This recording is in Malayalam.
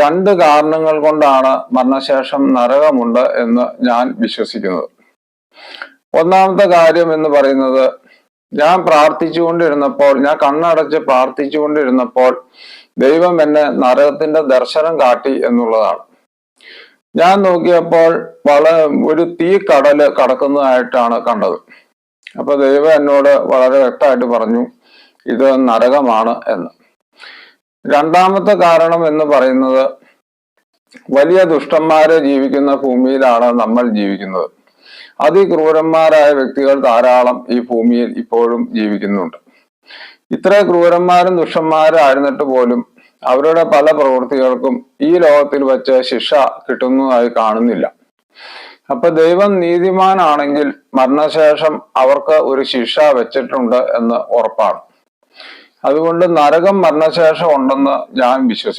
രണ്ട് കാരണങ്ങൾ കൊണ്ടാണ് മരണശേഷം നരകമുണ്ട് എന്ന് ഞാൻ വിശ്വസിക്കുന്നത്. ഒന്നാമത്തെ കാര്യം എന്ന് പറയുന്നത് ഞാൻ പ്രാർത്ഥിച്ചുകൊണ്ടിരുന്നപ്പോൾ ഞാൻ കണ്ണടച്ച് പ്രാർത്ഥിച്ചുകൊണ്ടിരുന്നപ്പോൾ ദൈവം എന്നെ നരകത്തിന്റെ ദർശനം കാട്ടി എന്നുള്ളതാണ്. ഞാൻ നോക്കിയപ്പോൾ വള ഒരു തീ കടൽ കടക്കുന്നതായിട്ടാണ് കണ്ടത്. അപ്പൊ ദൈവം എന്നോട് വളരെ വ്യക്തമായിട്ട് പറഞ്ഞു ഇത് നരകമാണ് എന്ന്. രണ്ടാമത്തെ കാരണം എന്ന് പറയുന്നത് വലിയ ദുഷ്ടന്മാരെ ജീവിക്കുന്ന ഭൂമിയിലാണ് നമ്മൾ ജീവിക്കുന്നത്. അതിക്രൂരന്മാരായ വ്യക്തികൾ ധാരാളം ഈ ഭൂമിയിൽ ഇപ്പോഴും ജീവിക്കുന്നുണ്ട്. ഇത്ര ക്രൂരന്മാരും ദുഷ്ടന്മാരായിരുന്നിട്ട് പോലും അവരുടെ പല പ്രവൃത്തികൾക്കും ഈ ലോകത്തിൽ വെച്ച് ശിക്ഷ കിട്ടുന്നതായി കാണുന്നില്ല. അപ്പൊ ദൈവം നീതിമാനാണെങ്കിൽ മരണശേഷം അവർക്ക് ഒരു ശിക്ഷ വെച്ചിട്ടുണ്ട് എന്ന് ഉറപ്പാണ്. അതുകൊണ്ട് നരകം മരണശേഷം ഉണ്ടെന്ന് ഞാൻ വിശ്വസിക്കുന്നു.